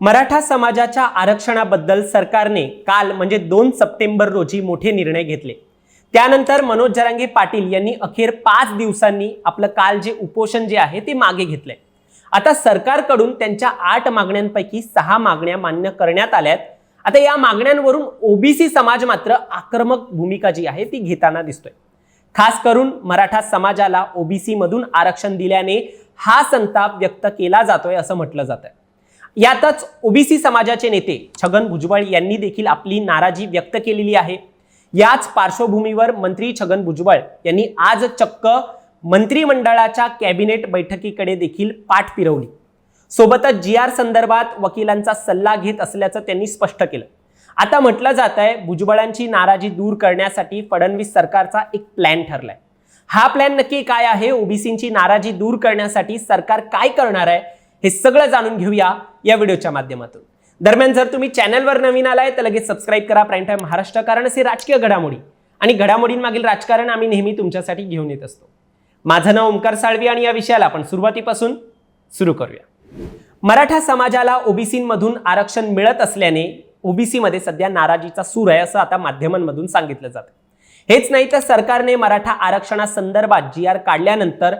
मराठा समाजाच्या आरक्षणाबद्दल सरकारने काल म्हणजे दोन सप्टेंबर रोजी मोठे निर्णय घेतले. त्यानंतर मनोज जरांगे पाटील यांनी अखेर पाच दिवसांनी आपलं काल जे उपोषण जे आहे ते मागे घेतलंय. आता सरकारकडून त्यांच्या आठ मागण्यांपैकी सहा मागण्या मान्य करण्यात आल्यात. आता या मागण्यांवरून ओबीसी समाज मात्र आक्रमक भूमिका जी आहे ती घेताना दिसतोय. खास करून मराठा समाजाला ओबीसी मधून आरक्षण दिल्याने हा संताप व्यक्त केला जातोय असं म्हटलं जात आहे यातच ओबीसी समाजाचे नेते छगन भुजबळ यांनी देखील आपली नाराजी व्यक्त केलेली आहे. याच पार्श्वभूमीवर मंत्री छगन भुजबळ यांनी आज चक्क मंत्रिमंडळाच्या कॅबिनेट बैठकीकडे देखील पाठ फिरवली. सोबतच जी आर संदर्भात वकिलांचा सल्ला घेत असल्याचं त्यांनी स्पष्ट केलं. आता म्हटलं जात आहे भुजबळांची नाराजी दूर करण्यासाठी फडणवीस सरकारचा एक प्लॅन ठरलाय. हा प्लॅन नक्की काय आहे? ओबीसींची नाराजी दूर करण्यासाठी सरकार काय करणार आहे? हे सगळं जाणून घेऊया. या व्हिडिओच्या माध्यमातून. दरम्यान जर तुम्ही चॅनलवर नवीन आलाय तर लगेच सबस्क्राईब करा. प्राईम टाईम महाराष्ट्र कारण असे राजकीय घडामोडी आणि घडामोडींमागील राजकारण आम्ही नेहमी तुमच्यासाठी घेऊन येत असतो. माझं नाव ओंकार साळवी आणि या विषयाला आपण सुरुवातीपासून सुरू करूया. मराठा समाजाला ओबीसीमधून आरक्षण मिळत असल्याने ओबीसीमध्ये सध्या नाराजीचा सूर आहे असं आता माध्यमांमधून सांगितलं जातं. हेच नाही तर सरकारने मराठा आरक्षणासंदर्भात जी आर काढल्यानंतर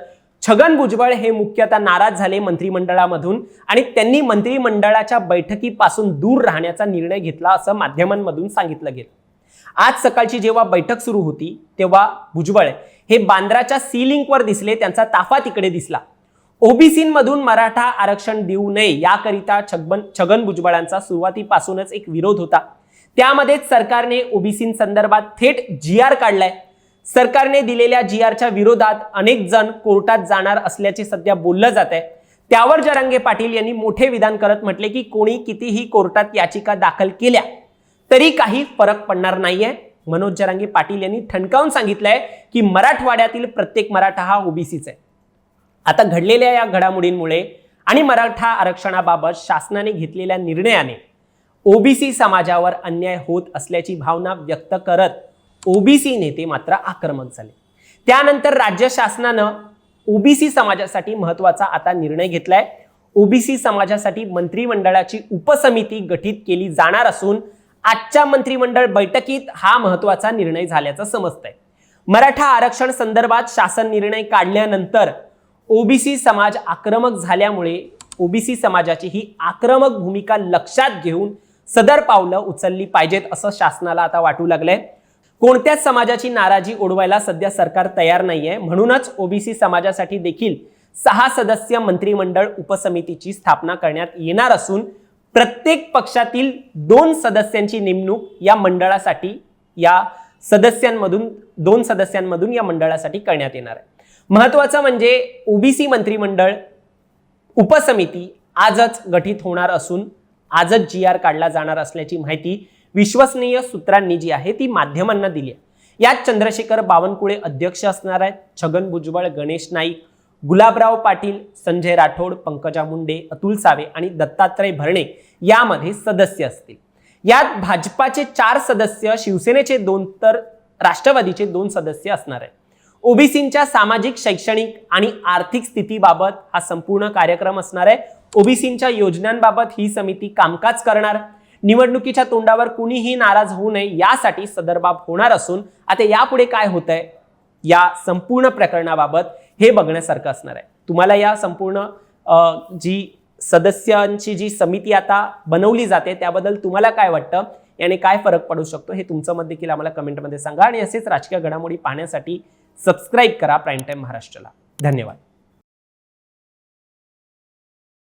छगन भुजबळ हे मुख्यतः नाराज झाले मंत्रिमंडळामधून आणि त्यांनी मंत्रिमंडळाच्या बैठकीपासून दूर राहण्याचा निर्णय घेतला असं माध्यमांमधून सांगितलं गेलं. आज सकाळची जेव्हा बैठक सुरू होती तेव्हा भुजबळ हे बांद्राच्या सी लिंकवर दिसले त्यांचा ताफा तिकडे दिसला. ओबीसीमधून मराठा आरक्षण देऊ नये याकरिता छगन छगन भुजबळांचा सुरुवातीपासूनच एक विरोध होता. त्यामध्येच सरकारने ओबीसी संदर्भात थेट जी आर काढलाय. सरकारने दिलेल्या जी आरच्या विरोधात अनेक जण कोर्टात जाणार असल्याचे सध्या बोललं जात आहे. त्यावर जरांगे पाटील यांनी मोठे विधान करत म्हटले की कोणी कितीही कोर्टात याचिका दाखल केल्या तरी काही फरक पडणार नाहीये. मनोज जरांगे पाटील यांनी ठणकावून सांगितलंय की मराठवाड्यातील प्रत्येक मराठा हा ओबीसीच आहे. आता घडलेल्या या घडामोडींमुळे आणि मराठा आरक्षणाबाबत शासनाने घेतलेल्या निर्णयाने ओबीसी समाजावर अन्याय होत असल्याची भावना व्यक्त करत ओबीसी नेते मात्र आक्रमक झाले. त्यानंतर राज्य शासनानं ओबीसी समाजासाठी महत्त्वाचा आता निर्णय घेतलाय. ओबीसी समाजासाठी मंत्रिमंडळाची उपसमिती गठीत केली जाणार असून आजच्या मंत्रिमंडळ बैठकीत हा महत्त्वाचा निर्णय झाल्याचं समजतंय. मराठा आरक्षण संदर्भात शासन निर्णय काढल्यानंतर ओबीसी समाज आक्रमक झाल्यामुळे ओबीसी समाजाची ही आक्रमक भूमिका लक्षात घेऊन सदर पावलं उचलली पाहिजेत असं शासनाला आता वाटू लागलंय. कोणत्याच समाजाची नाराजी ओढवायला सध्या सरकार तयार नाहीये. म्हणूनच ओबीसी समाजासाठी देखील सहा सदस्य मंत्रिमंडळ उपसमितीची स्थापना करण्यात येणार असून प्रत्येक पक्षातील दोन सदस्यांची नेमणूक या मंडळासाठी या सदस्यांमधून दोन सदस्यांमधून या मंडळासाठी करण्यात येणार आहे. महत्वाचं म्हणजे ओबीसी मंत्रिमंडळ उपसमिती आजच गठीत होणार असून आजच जी आर काढला जाणार असल्याची माहिती विश्वसनीय सूत्रांनी जी आहे ती माध्यमांना दिली आहे. यात चंद्रशेखर बावनकुळे अध्यक्ष असणार आहेत. छगन भुजबळ गणेश नाईक गुलाबराव पाटील संजय राठोड पंकजा मुंडे अतुल सावे आणि दत्तात्रय भरणे यामध्ये सदस्य असतील. यात भाजपाचे चार सदस्य शिवसेनेचे दोन तर राष्ट्रवादीचे दोन सदस्य असणार आहेत. ओबीसींच्या सामाजिक शैक्षणिक आणि आर्थिक स्थितीबाबत हा संपूर्ण कार्यक्रम असणार आहे. ओबीसींच्या योजनांबाबत ही समिती कामकाज करणार. निवडणुकीच्या तोंडावर कुणीही नाराज होऊ नये यासाठी सदर बाब होणार असून आता यापुढे काय होत आहे या संपूर्ण प्रकरणाबाबत हे बघण्यासारखं असणार आहे. तुम्हाला या संपूर्ण जी सदस्यांची जी समिती आता बनवली जाते त्याबद्दल तुम्हाला काय वाटतं? याने काय फरक पडू शकतो? हे तुमचं मत देखील आम्हाला कमेंटमध्ये सांगा आणि असेच राजकीय घडामोडी पाहण्यासाठी सबस्क्राईब करा प्राईम टाईम महाराष्ट्राला. धन्यवाद.